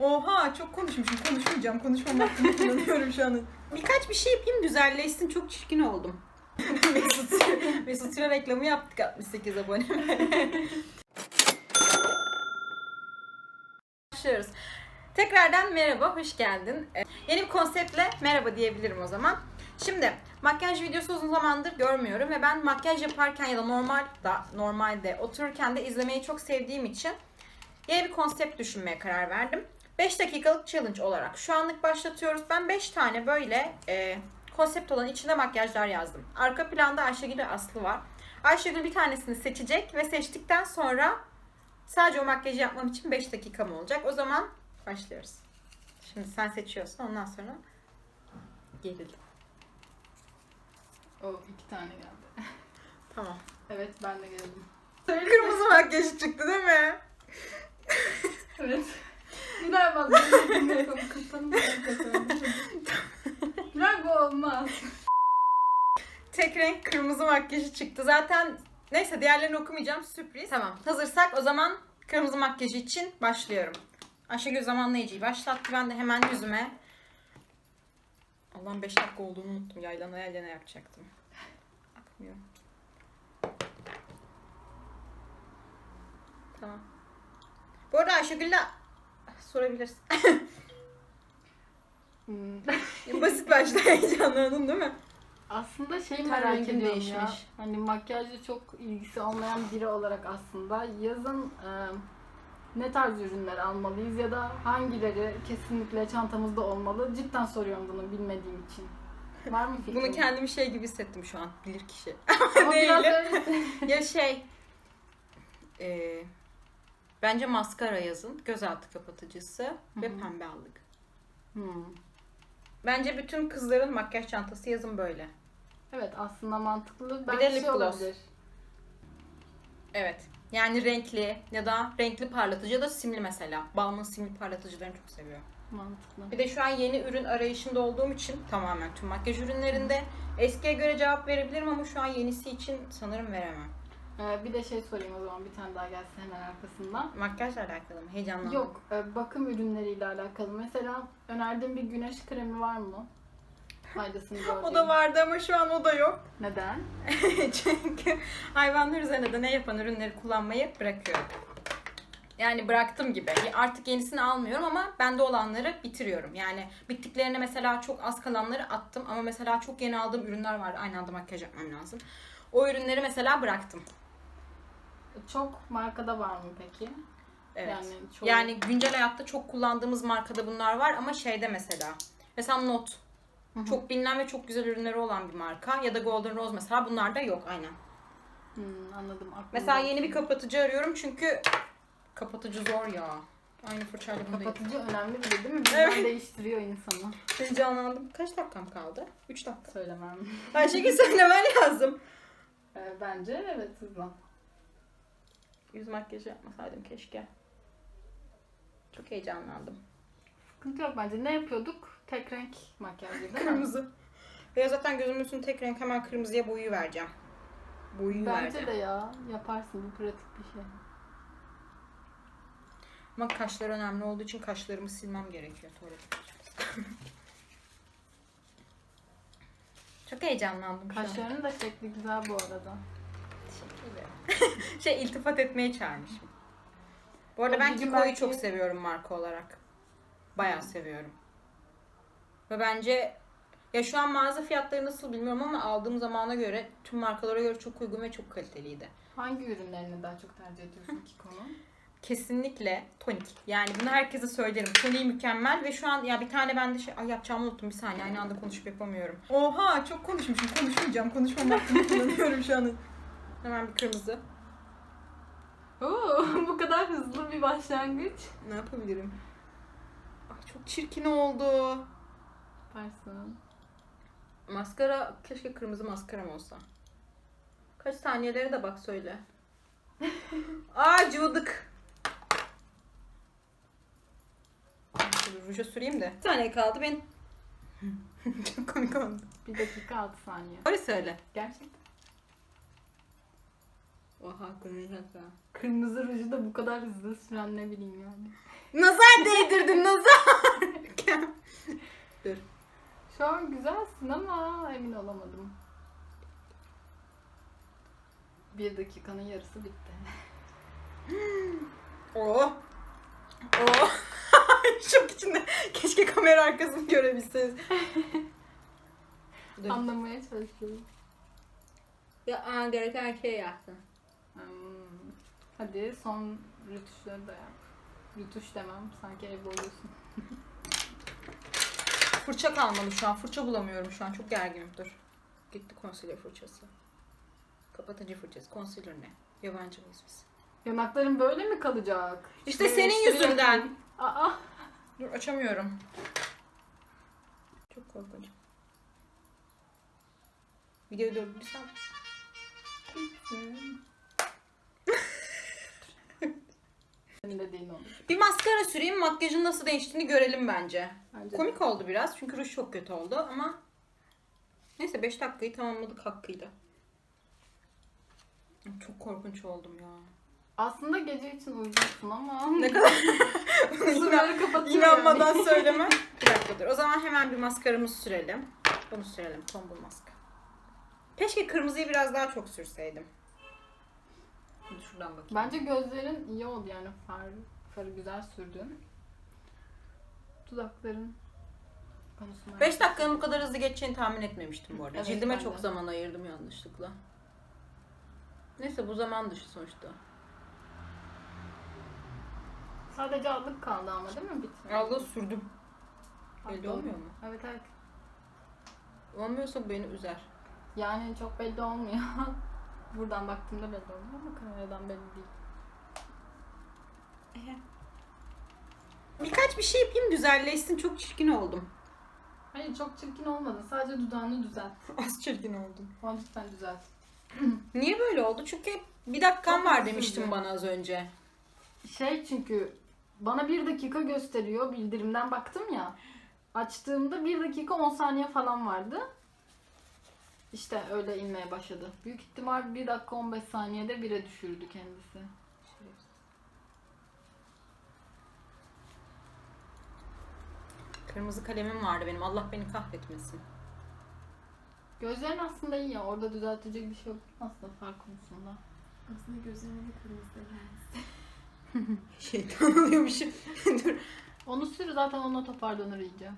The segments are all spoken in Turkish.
Oha çok konuşmuşum. Konuşmayacağım. Konuşmam hakkında kullanıyorum şu an. Birkaç bir şey yapayım düzelleşsin. Çok çirkin oldum. Mesut, Mesut Süre reklamı yaptık 68 abone. Başlıyoruz. Tekrardan merhaba, hoş geldin. Ee, Yeni bir konseptle merhaba diyebilirim o zaman. Şimdi makyaj videosu uzun zamandır görmüyorum ve ben makyaj yaparken ya da normal da normalde otururken de izlemeyi çok sevdiğim için yeni bir konsept düşünmeye karar verdim. 5 dakikalık challenge olarak şu anlık başlatıyoruz. Ben 5 tane böyle e, konsept olan içinde makyajlar yazdım. Arka planda Ayşegül ve Aslı var. Ayşegül bir tanesini seçecek ve seçtikten sonra sadece o makyajı yapmam için 5 dakikam olacak. O zaman başlıyoruz. Şimdi sen seçiyorsun ondan sonra gelelim. O iki tane geldi. Tamam. Evet ben de geldim. Kırmızı makyajı çıktı değil mi? Evet. Güler bak benim dinliyorum. Kafanı Güler bu olmaz. Tek renk kırmızı makyajı çıktı. Zaten neyse diğerlerini okumayacağım. Sürpriz. Tamam. Hazırsak o zaman kırmızı makyajı için başlıyorum. Ayşegül zamanlayıcıyı başlattı. Ben de hemen yüzüme Allah'ım 5 dakika olduğunu unuttum. Yaylana yaylana yapacaktım. Akmıyor. Tamam. Bu arada Ayşegül'le sorabilirsin. Hmm. Basit başta heyecanlandın değil mi? Aslında şey merak ediyorum ya. değişmiş. Hani makyajla çok ilgisi olmayan biri olarak aslında yazın e, ne tarz ürünler almalıyız ya da hangileri kesinlikle çantamızda olmalı? Cidden soruyorum bunu bilmediğim için. Var mı fikrin? Bunu kendimi şey gibi hissettim şu an. Bilir kişi. Ama biraz öyle- ya şey e, bence maskara yazın. Gözaltı kapatıcısı ve Hı hı. pembe allık. Hmm. Bence bütün kızların makyaj çantası yazın böyle. Evet aslında mantıklı. de Belki lip şey gloss. olabilir. Evet. Yani renkli ya da renkli parlatıcı ya da simli mesela. Balmın simli parlatıcılarını çok seviyorum. Mantıklı. Bir de şu an yeni ürün arayışında olduğum için tamamen tüm makyaj ürünlerinde eskiye göre cevap verebilirim ama şu an yenisi için sanırım veremem. Ee, bir de şey sorayım o zaman bir tane daha gelsin hemen arkasından. Makyajla alakalı mı? Heyecanlandım. Yok, e, bakım ürünleriyle alakalı. Mesela önerdiğin bir güneş kremi var mı? Faydasını gördüğün. O da vardı ama şu an o da yok. Neden? Çünkü hayvanlar üzerine de ne yapan ürünleri kullanmayı bırakıyorum. Yani bıraktım gibi. Artık yenisini almıyorum ama bende olanları bitiriyorum. Yani bittiklerine mesela çok az kalanları attım ama mesela çok yeni aldığım ürünler vardı. Aynı anda makyaj yapmam lazım. O ürünleri mesela bıraktım. Çok markada var mı peki? Evet. Yani çoğu... Yani güncel hayatta çok kullandığımız markada bunlar var ama şeyde mesela. Mesela Not. Hı hı. Çok bilinen ve çok güzel ürünleri olan bir marka. Ya da Golden Rose mesela bunlarda yok aynen. Hmm, anladım. Aklımda Mesela yeni bir kapatıcı arıyorum çünkü kapatıcı zor ya. Aynı fırçayla bunu da Kapatıcı önemli bir de değil mi? Birden Evet. değiştiriyor insanı. Heyecanlandım. Kaç dakikam kaldı? 3 dakika. Söylemem. Ayşegül söylemen lazım. Ee, bence evet hızlan. Yüz makyajı yapmasaydım keşke. Çok heyecanlandım. Sıkıntı yok bence. Ne yapıyorduk? Tek renk makyajı değil mi? Kırmızı. Ve zaten gözümün üstünü tek renk hemen kırmızıya boyu vereceğim. Boyu Bence vereceğim. de ya. Yaparsın. Bu pratik bir şey. Ama kaşlar önemli olduğu için kaşlarımı silmem gerekiyor tuvalete. Çok heyecanlandım şu an. Kaşlarının da şekli güzel bu arada. Teşekkür ederim. şey iltifat etmeye çağırmışım. Bu arada ben Kiko'yu belki- çok seviyorum marka olarak. Bayağı seviyorum. Ve bence ya şu an mağaza fiyatları nasıl bilmiyorum ama aldığım zamana göre tüm markalara göre çok uygun ve çok kaliteliydi. Hangi ürünlerini daha çok tercih ediyorsun ki konu? Kesinlikle tonik. Yani bunu herkese söylerim. Toniği mükemmel ve şu an ya bir tane ben de şey ay yapacağımı unuttum bir saniye aynı anda konuşup yapamıyorum. Oha çok konuşmuşum konuşmayacağım konuşmam hakkında kullanıyorum şu an. Hemen bir kırmızı. Oo, bu kadar hızlı bir başlangıç. Ne yapabilirim? Ay çok çirkin oldu. Yaparsın. Maskara keşke kırmızı maskaram olsa. Kaç saniyeleri de bak söyle. Aa cıvıdık. Ruja süreyim de. Bir saniye kaldı ben. Çok komik oldu. Bir dakika 6 saniye. Öyle söyle. Gerçekten. Oha kırmızı Kırmızı ruju da bu kadar hızlı süren ne bileyim yani. Nazar değdirdin nazar. Dur. Şu an güzelsin ama emin olamadım. Bir dakikanın yarısı bitti. Oh. Oh. Şok içinde. Keşke kamera arkasını görebilseniz. Anlamaya çalışıyorum. Ya gereken şey yaptın. Hadi son rütuşları da yap. Rütuş demem sanki ev oluyorsun. Fırça kalmadı şu an. Fırça bulamıyorum şu an. Çok gerginim. Dur. Gitti concealer fırçası. Kapatıcı fırçası. Concealer ne? Yabancı mıyız biz? Yanakların böyle mi kalacak? İşte Böyle senin yüzünden. Aa, Dur açamıyorum. Çok korkunç. Videoyu durdursam. senin dediğin olur. Bir maskara süreyim makyajın nasıl değiştiğini görelim bence. Bence de. Komik oldu biraz çünkü ruj çok kötü oldu ama neyse 5 dakikayı tamamladık hakkıyla. Çok korkunç oldum ya. Aslında gece için uygunsun ama Ne kadar kapatıyor inanmadan söyleme. Bir dakika dur. O zaman hemen bir maskaramızı sürelim. Bunu sürelim. Tombul maska. Keşke kırmızıyı biraz daha çok sürseydim. Şimdi şuradan bakayım. Bence gözlerin iyi oldu yani far, farı güzel sürdün. Dudakların konusunda. 5 dakikanın bu kadar hızlı geçeceğini tahmin etmemiştim bu arada. Evet, Cildime ben çok de. zaman ayırdım yanlışlıkla. Neyse bu zaman dışı sonuçta. Sadece allık kaldı ama değil mi? Bitmedi. Allığı sürdüm. Belli Doğru. olmuyor mu? Evet evet. Olmuyorsa beni üzer. Yani çok belli olmuyor. Buradan baktığımda belli oluyor ama kameradan belli değil. Birkaç bir şey yapayım düzelleşsin. Çok çirkin oldum. Hayır çok çirkin olmadı. Sadece dudağını düzelt. Az çirkin oldum. Ama lütfen düzelt. Niye böyle oldu? Çünkü bir dakikan Çok var demiştin bana az önce. Şey çünkü bana bir dakika gösteriyor bildirimden baktım ya. Açtığımda bir dakika 10 saniye falan vardı. İşte öyle inmeye başladı. Büyük ihtimal 1 dakika 15 saniyede 1'e düşürdü kendisi. Kırmızı kalemim vardı benim. Allah beni kahretmesin. Gözlerin aslında iyi ya. Orada düzeltecek bir şey yok aslında far konusunda. Aslında gözlerine de kırmızı lens. Şeytan oluyormuşum. Dur. Onu sür zaten ona toparlanır iyice.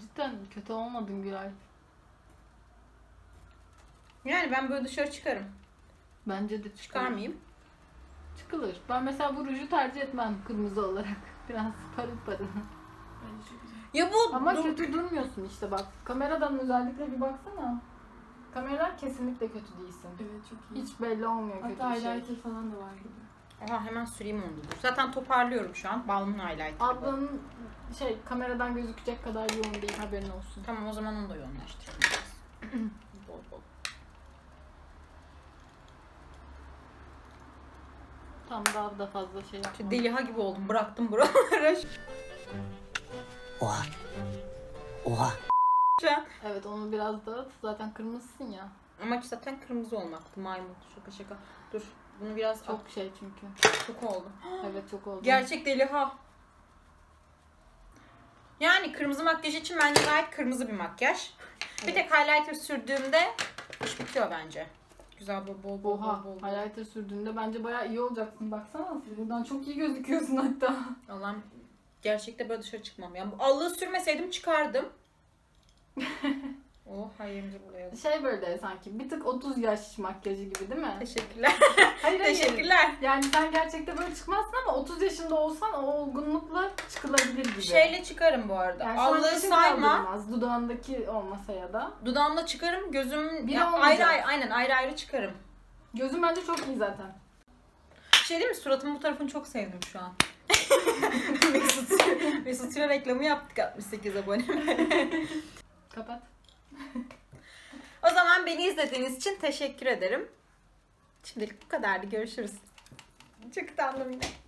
Cidden kötü olmadın Gülay. Yani ben böyle dışarı çıkarım. Bence de çıkılır. Çıkar mıyım? Çıkılır. Ben mesela bu ruju tercih etmem kırmızı olarak. Biraz parıl parıl. Bence çok güzel. Ya bu Ama dur- kötü durmuyorsun işte bak. Kameradan özellikle bir baksana. Kameradan kesinlikle kötü değilsin. Evet çok iyi. Hiç belli olmuyor kötü Hatta bir şey. highlighter falan da var gibi. Aha hemen süreyim onu da. Zaten toparlıyorum şu an. Balmın highlighter'ı bu. Ablanın şey kameradan gözükecek kadar yoğun değil haberin olsun. Tamam o zaman onu da yoğunlaştıracağız. bol bol. Tam daha da fazla şey Şu yapma. deliha gibi oldum. Bıraktım buraları. Oha. Oha. Evet onu biraz dağıt. Zaten kırmızısın ya. Amaç zaten kırmızı olmaktı. Maymun. Şaka şaka. Dur. Bunu biraz çok şey çünkü. çok oldu. Evet çok oldu. Gerçek deliha. Yani kırmızı makyaj için bence gayet kırmızı bir makyaj. Bir Evet. tek highlighter sürdüğümde iş bitiyor bence. Güzel bol bol bol Oha bol bol. highlighter sürdüğünde bence bayağı iyi olacaksın. Baksana buradan çok iyi gözüküyorsun hatta. Allah'ım gerçekte böyle dışarı çıkmam. Yani bu allığı sürmeseydim çıkardım. oh hayırımızı bulayalım. Şey böyle sanki bir tık 30 yaş makyajı gibi değil mi? Teşekkürler. Hayır hayır. Teşekkürler. Yani sen gerçekte böyle çıkmazsın ama 30 yaşında olsan o olgunlukla çıkılabilir gibi. Şeyle çıkarım bu arada. yani kesin sayma. Dudağındaki olmasa ya da. Dudağımla çıkarım. Gözüm Biri ya, ayrı ayrı aynen ayrı ayrı çıkarım. Gözün bence çok iyi zaten. Bir şey değil mi? Suratımın bu tarafını çok sevdim şu an. Mesut, Mesut reklamı yaptık 68 abone. Kapat. o zaman beni izlediğiniz için teşekkür ederim. Şimdilik bu kadardı. Görüşürüz. Çok utandım yine.